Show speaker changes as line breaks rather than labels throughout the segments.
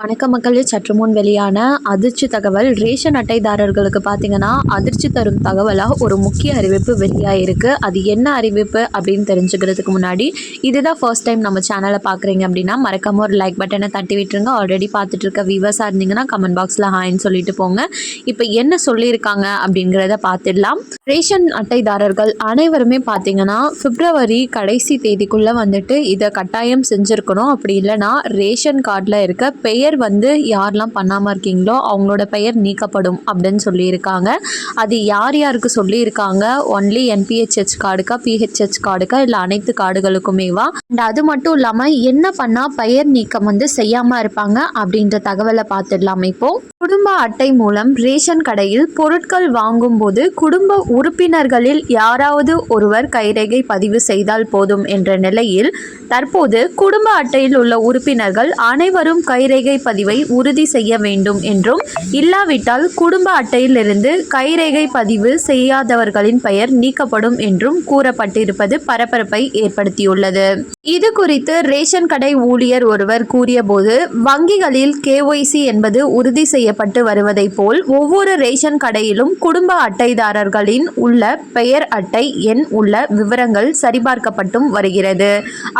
வணக்க மக்களே சற்று முன் வெளியான அதிர்ச்சி தகவல். ரேஷன் அட்டைதாரர்களுக்கு பார்த்தீங்கன்னா அதிர்ச்சி தரும் தகவலாக ஒரு முக்கிய அறிவிப்பு வெளியாகிருக்கு அது என்ன அறிவிப்பு அப்படின்னு தெரிஞ்சுக்கிறதுக்கு முன்னாடி இதுதான் ஃபர்ஸ்ட் டைம் நம்ம சேனலை பார்க்குறீங்க அப்படின்னா மறக்காம ஒரு லைக் பட்டனை தட்டி விட்டுருங்க. ஆல்ரெடி பார்த்துட்டு இருக்க வியூவர்ஸாக இருந்தீங்கன்னா கமெண்ட் பாக்ஸில் ஹாய்ன்னு சொல்லிட்டு போங்க. இப்போ என்ன சொல்லியிருக்காங்க அப்படிங்கிறத பார்த்துடலாம் ரேஷன் அட்டைதாரர்கள் அனைவருமே பார்த்தீங்கன்னா பிப்ரவரி கடைசி தேதிக்குள்ளே வந்துட்டு இதை கட்டாயம் செஞ்சுருக்கணும். அப்படி இல்லைன்னா ரேஷன் கார்டில் இருக்க பெயர் வந்து யாரெல்லாம் பண்ணாமல் இருக்கீங்களோ அவங்களோட பெயர் நீக்கப்படும் அப்படின்னு சொல்லியிருக்காங்க. அது யார் யாருக்கு சொல்லியிருக்காங்க? ஒன்லி என்பிஹெச்ஹெச் கார்டுக்கா பிஹெச்ஹெச் கார்டுக்கா இல்லை அனைத்து கார்டுகளுக்குமேவா? அண்ட் அது மட்டும் இல்லாமல் என்ன பண்ணால் பெயர் நீக்கம் வந்து செய்யாமல் இருப்பாங்க அப்படின்ற தகவலை பார்த்துடலாம் இப்போது குடும்ப அட்டை மூலம் ரேஷன் கடையில் பொருட்கள் வாங்கும்போது குடும்ப உறுப்பினர்களில் யாராவது ஒருவர் கைரேகை பதிவு செய்தால் போதும் என்ற நிலையில் தற்போது குடும்ப அட்டையில் உள்ள உறுப்பினர்கள் அனைவரும் கைரேகை பதிவை உறுதி செய்ய வேண்டும் என்றும் இல்லாவிட்டால் குடும்ப அட்டையிலிருந்து கைரேகை பதிவு செய்யாதவர்களின் பெயர் நீக்கப்படும் என்றும் கூறப்பட்டிருப்பது பரபரப்பை ஏற்படுத்தியுள்ளது. இது குறித்து ரேஷன் கடை ஊழியர் ஒருவர் கூறியபோது வங்கிகளில் கேஒய்சி என்பது உறுதி செய்ய செய்யப்பட்டு வருவதைப் போல் ஒவ்வொரு ரேஷன் கடையிலும் குடும்ப அட்டைதாரர்களின் உள்ள பெயர் அட்டை எண் உள்ள விவரங்கள் சரிபார்க்கப்பட்டும் வருகிறது.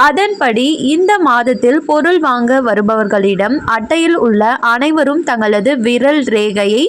அதன்படி இந்த மாதத்தில் பொருள் வாங்க வருபவர்களிடம் அட்டையில் உள்ள அனைவரும் தங்களது விரல் ரேகையை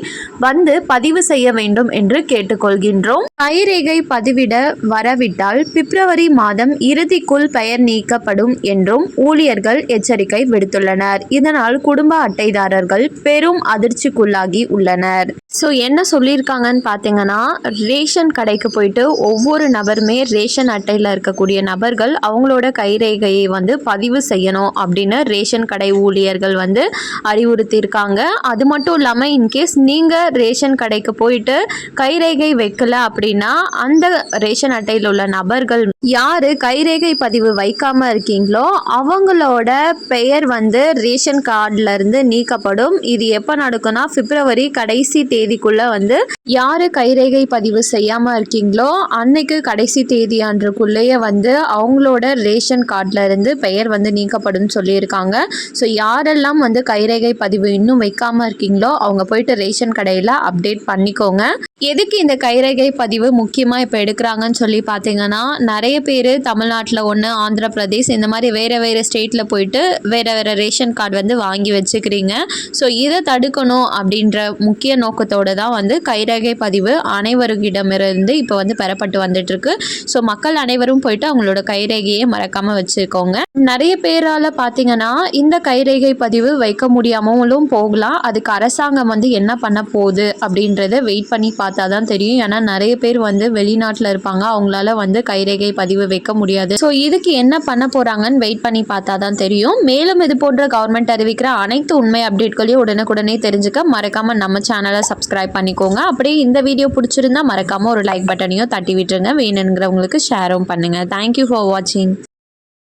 வந்து பதிவு செய்ய வேண்டும் என்று கேட்டுக்கொள்கின்றோம். கைரேகை பதிவிட வரவிட்டால் பிப்ரவரி மாதம் இறுதிக்குள் பெயர் நீக்கப்படும் என்றும் ஊழியர்கள் எச்சரிக்கை விடுத்துள்ளனர். இதனால் குடும்ப அட்டைதாரர்கள் பெரும் அதிர்ச்சிக்குள்ளாகி உள்ளனர். ஸோ என்ன சொல்லியிருக்காங்கன்னு பார்த்தீங்கன்னா ரேஷன் கடைக்கு போயிட்டு ஒவ்வொரு நபருமே ரேஷன் அட்டையில் இருக்கக்கூடிய நபர்கள் அவங்களோட கைரேகையை வந்து பதிவு செய்யணும் அப்படின்னு ரேஷன் கடை ஊழியர்கள் வந்து அறிவுறுத்தியிருக்காங்க. அது மட்டும் இல்லாமல் இன்கேஸ் நீங்கள் ரேஷன் கடைக்கு போயிட்டு கைரேகை வைக்கல அப்படின்னா அந்த ரேஷன் அட்டையில் உள்ள நபர்கள் யார் கைரேகை பதிவு வைக்காமல் இருக்கீங்களோ அவங்களோட பெயர் வந்து ரேஷன் கார்டில் இருந்து நீக்கப்படும். இது எப்போ நடக்கும்னா பிப்ரவரி கடைசி தேதிக்குள்ள வந்து யார் கைரேகை பதிவு செய்யாமல் இருக்கீங்களோ அன்னைக்கு கடைசி தேதி அன்றுக்குள்ளேயே வந்து அவங்களோட ரேஷன் கார்டில் இருந்து பெயர் வந்து நீக்கப்படும் சொல்லியிருக்காங்க. ஸோ யாரெல்லாம் வந்து கைரேகை பதிவு இன்னும் வைக்காமல் இருக்கீங்களோ அவங்க போயிட்டு ரேஷன் கடையில் அப்டேட் பண்ணிக்கோங்க. எதுக்கு இந்த கைரேகை பதிவு முக்கியமாக இப்போ எடுக்கிறாங்கன்னு சொல்லி பார்த்தீங்கன்னா நிறைய பேர் தமிழ்நாட்டில் ஒன்று ஆந்திர பிரதேஷ் இந்த மாதிரி வேறு வேறு ஸ்டேட்டில் போயிட்டு வேறு வேறு ரேஷன் கார்டு வந்து வாங்கி வச்சுக்கிறீங்க. ஸோ இதை தடுக்கணும் அப்படின்ற முக்கிய நோக்கத்தோடு தான் வந்து கைரேகை பதிவு அனைவருக்கிடமிருந்து இப்போ வந்து பெறப்பட்டு வந்துட்டுருக்கு. ஸோ மக்கள் அனைவரும் போயிட்டு அவங்களோட கைரேகையை மறக்காமல் வச்சுக்கோங்க. நிறைய பேரால் பார்த்தீங்கன்னா இந்த கைரேகை பதிவு வைக்க முடியாமலும் போகலாம். அதுக்கு அரசாங்கம் வந்து என்ன பண்ண போகுது அப்படின்றத வெயிட் பண்ணி பார்த்து பார்த்தா தான் தெரியும். ஏன்னா நிறைய பேர் வந்து வெளிநாட்டில் இருப்பாங்க. அவங்களால வந்து கைரேகை பதிவு வைக்க முடியாது. ஸோ இதுக்கு என்ன பண்ண போகிறாங்கன்னு வெயிட் பண்ணி பார்த்தா தான் தெரியும். மேலும் இது போன்ற கவர்மெண்ட் அறிவிக்கிற அனைத்து உண்மை அப்டேட்களையும் உடனுக்குடனே தெரிஞ்சுக்க மறக்காம நம்ம சேனலை சப்ஸ்கிரைப் பண்ணிக்கோங்க. அப்படியே இந்த வீடியோ பிடிச்சிருந்தா மறக்காம ஒரு லைக் பட்டனையும் தட்டி விட்டுருங்க. வேணுங்கிறவங்களுக்கு ஷேரும் பண்ணுங்க. தேங்க்யூ ஃபார் வாட்சிங்